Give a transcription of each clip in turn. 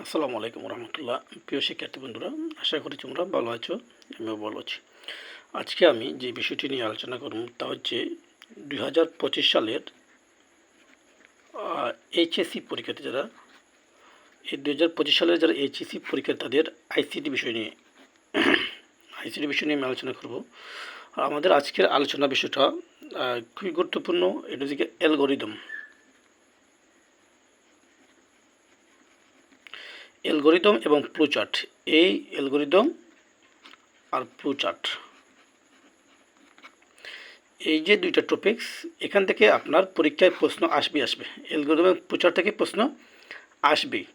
আসসালামু আলাইকুম রহমতুল্লাহ। প্রিয় শিক্ষার্থী বন্ধুরা, আশা করি তোমরা ভালো আছো, আমিও ভালো আছি। আজকে আমি যে বিষয়টি নিয়ে আলোচনা করব তা হচ্ছে দুই হাজার পঁচিশ সালের এইচএসসি পরীক্ষার্থী যারা, এই দুই হাজার পঁচিশ সালের যারা এইচএসসি পরীক্ষা তাদের আইসিটি বিষয় নিয়ে, আইসিটি বিষয় নিয়ে আমি আলোচনা করব। আমাদের আজকের আলোচনা বিষয়টা খুবই গুরুত্বপূর্ণ, এটা হচ্ছে অ্যালগোরিদম। অ্যালগোরিদম এবং ফ্লোচার্ট এই অ্যালগোরিদম আর ফ্লোচার্ট এই যে দুইটা টপিকস এখান থেকে আপনার পরীক্ষায় প্রশ্ন আসবে আসবে। অ্যালগোরিদম এবং ফ্লোচার্ট থেকে প্রশ্ন আসবেই।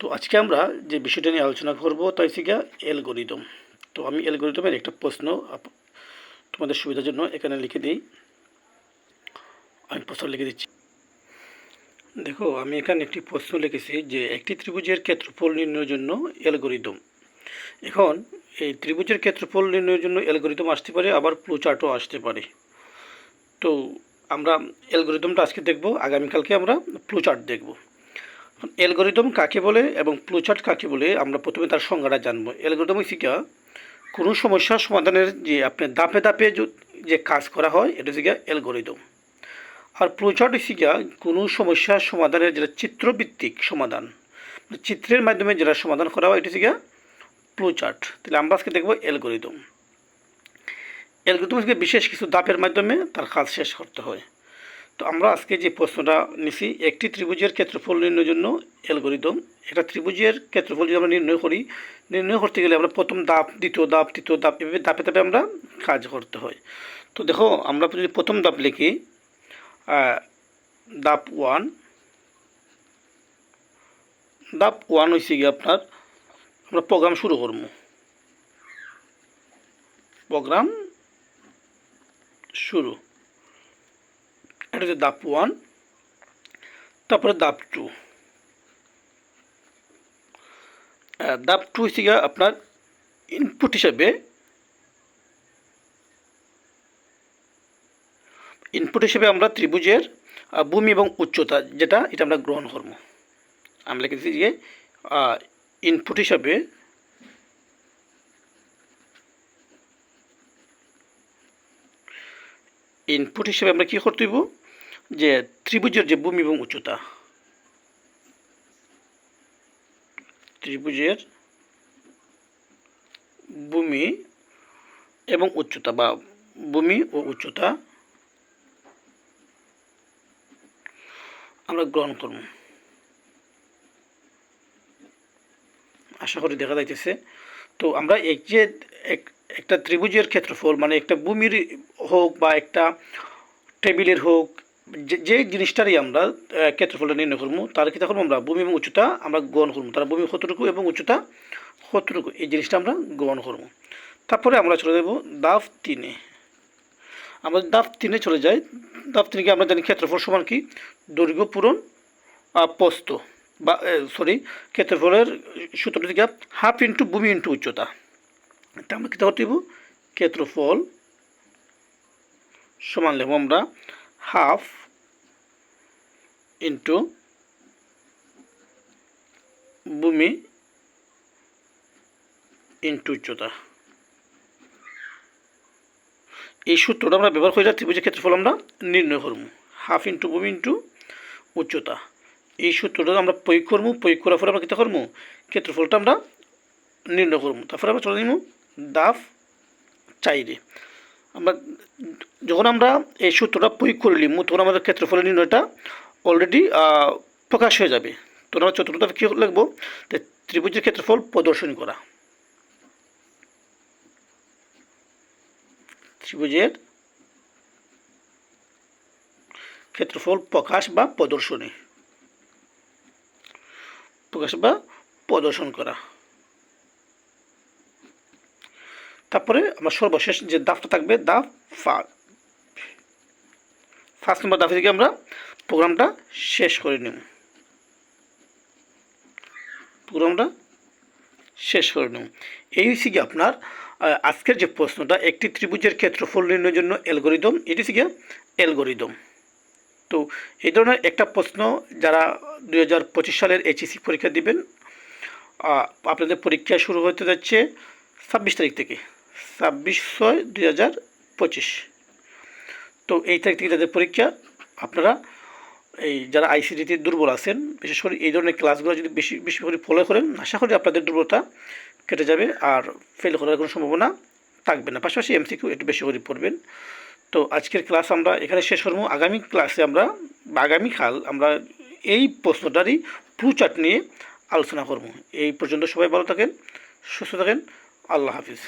তো আজকে আমরা যে বিষয়টা নিয়ে আলোচনা করব তাই গিয়া অ্যালগোরিদম তো আমি অ্যালগোরিদমের একটা প্রশ্ন তোমাদের সুবিধার জন্য এখানে লিখে দিই। আমি প্রশ্ন লিখে দিচ্ছি। দেখো, আমি এখানে একটি প্রশ্ন লিখেছি যে একটি ত্রিভুজের ক্ষেত্রফল নির্ণয়ের জন্য অ্যালগোরিদম। এখন এই ত্রিভুজের ক্ষেত্রফল নির্ণয়ের জন্য অ্যালগোরিদম আসতে পারে, আবার ফ্লোচার্টও আসতে পারে। তো আমরা অ্যালগোরিদমটা আজকে দেখব, আগামীকালকে আমরা ফ্লোচার্ট দেখব। অ্যালগোরিদম কাকে বলে এবং ফ্লোচার্ট কাকে বলে আমরা প্রথমে তার সংজ্ঞাটা জানব। অ্যালগোরিদম শিখা কোনো সমস্যার সমাধানের যে আপনি দাপে দাপে যে- কাজ করা হয়, এটা হচ্ছে অ্যালগোরিদম। আর ফ্লোচার্ট হচ্ছে গিয়া কোনো সমস্যার সমাধানের যেটা চিত্রভিত্তিক সমাধান মানে চিত্রের মাধ্যমে যেটা সমাধান করা হয়, এটা হচ্ছে গিয়া ফ্লোচার্ট তাহলে আমরা আজকে দেখব অ্যালগোরিদম হচ্ছে বিশেষ কিছু দাপের মাধ্যমে তার কাজ শেষ করতে হয়। তো আমরা আজকে যে প্রশ্নটা নিছি, একটি ত্রিভুজের ক্ষেত্রফল নির্ণয়ের জন্য অ্যালগোরিদম একটা ত্রিভুজের ক্ষেত্রফল যদি আমরা নির্ণয় করি, নির্ণয় করতে গেলে আমরা প্রথম দাপ দ্বিতীয় দাপ তৃতীয় দাপ এভাবে দাপে দাপে আমরা কাজ করতে হয়। তো দেখো, আমরা যদি প্রথম দাপ লিখি দাপ ওয়ান। দাপ ওয়ান হয়েছে গিয়ে আপনার আমরা প্রোগ্রাম শুরু করব। প্রোগ্রাম শুরু। এটা হচ্ছে দাপ ওয়ান, তারপরে দাপ টু। দাপ টু হচ্ছে আপনার ইনপুট হিসাবে ইনপুট হিসেবে আমরা ত্রিভুজের ভূমি এবং উচ্চতা, যেটা, এটা আমরা গ্রহণ করব। আমরা লিখেছি যে ইনপুট হিসাবে ইনপুট হিসেবে আমরা কী করতে হইব? যে, ত্রিভুজের যে ভূমি এবং উচ্চতা, ত্রিভুজের ভূমি এবং উচ্চতা বা ভূমি ও উচ্চতা আমরা গ্রহণ করব। আশা করি দেখা যাইতেছে। তো আমরা এই যে এক- একটা ত্রিভুজের ক্ষেত্রফল মানে একটা ভূমির হোক বা একটা টেবিলের হোক, যে জিনিসটারই আমরা ক্ষেত্রফলটা নির্ণয় করব, তার কী করব আমরা? ভূমি এবং উচ্চতা আমরা গ্রহণ করব। তার ভূমি কতটুকু এবং উচ্চতা কতটুকু? এই জিনিসটা আমরা গ্রহণ করব। তারপরে আমরা চলে যাব দাফ তিনে। আমরা দাফ তিনে চলে যাই। দাফ তিনে আমরা জানি ক্ষেত্রফল সমান কি? দৈর্ঘ্য পূরণ বা সরি ক্ষেত্রফলের সূত্রটা থেকে হাফ ইন্টু ভূমি ইন্টু উচ্চতা। তা আমরা কী করতে ক্ষেত্রফল সমান লিখব আমরা হাফ ইন্টু ভূমি ইন্টু উচ্চতা। এই সূত্রটা আমরা ব্যবহার করে ত্রিভুজের ক্ষেত্রফল আমরা নির্ণয় করব। হাফ ইন্টু ভূমি ইন্টু উচ্চতা। এই সূত্রটা আমরা প্রয়োগ করব, প্রয়োগ করার পরে আমরা কী করব? ক্ষেত্রফলটা আমরা নির্ণয় করব। তারপরে আমরা চলে নিব দাফ চাইরে। আমরা যখন আমরা এই সূত্রটা প্রয়োগ করে নিব, তখন আমাদের ক্ষেত্রফলের নির্ণয়টা অলরেডি প্রকাশ হয়ে যাবে। তখন আমরা চতুর্থটা কী লিখব? ত্রিভুজের ক্ষেত্রফল প্রদর্শনী করা। ত্রিভুজের ক্ষেত্রফল প্রকাশ বা প্রদর্শনী। প্রকাশ বা প্রদর্শন করা। তারপরে আমার সর্বশেষ যে দাফটা থাকবে, দাফ ফাগ। ফার্স্ট নম্বর দাফে থেকে আমরা প্রোগ্রামটা শেষ করে নেব। প্রোগ্রামটা শেষ করে নেব। এই হচ্ছে কি আপনার আজকের যে প্রশ্নটা, একটি ত্রিভুজের ক্ষেত্রফল নির্ণয়ের জন্য অ্যালগোরিদম, এটি হচ্ছে গিয়ে অ্যালগোরিদম। তো এই ধরনের একটা প্রশ্ন যারা দুই হাজার পঁচিশ সালের এইচএসসি পরীক্ষা দিবেন আপনাদের পরীক্ষা শুরু হতে যাচ্ছে ছাব্বিশ তারিখ থেকে, ছাব্বিশ ছয় দুই হাজার পঁচিশ। তো এই তারিখ থেকে যাদের পরীক্ষা, আপনারা এই যারা আইসিডিতে দুর্বল আছেন, বিশেষ করে এই ধরনের ক্লাসগুলো যদি বেশি বেশি করে ফলো করেন, আশা করি আপনাদের দুর্বলতা কেটে যাবে আর ফেল করার কোনো সম্ভাবনা থাকবে না। পাশাপাশি এমসিকিউ একটু বেশি করে পড়বেন। তো আজকের ক্লাস আমরা এখানে শেষ করব। আগামী ক্লাসে আমরা আগামীকাল আমরা এই প্রশ্নটারই চাট নিয়ে আলোচনা করব। এই পর্যন্ত সবাই ভালো থাকেন, সুস্থ থাকেন। আল্লাহ হাফিজ।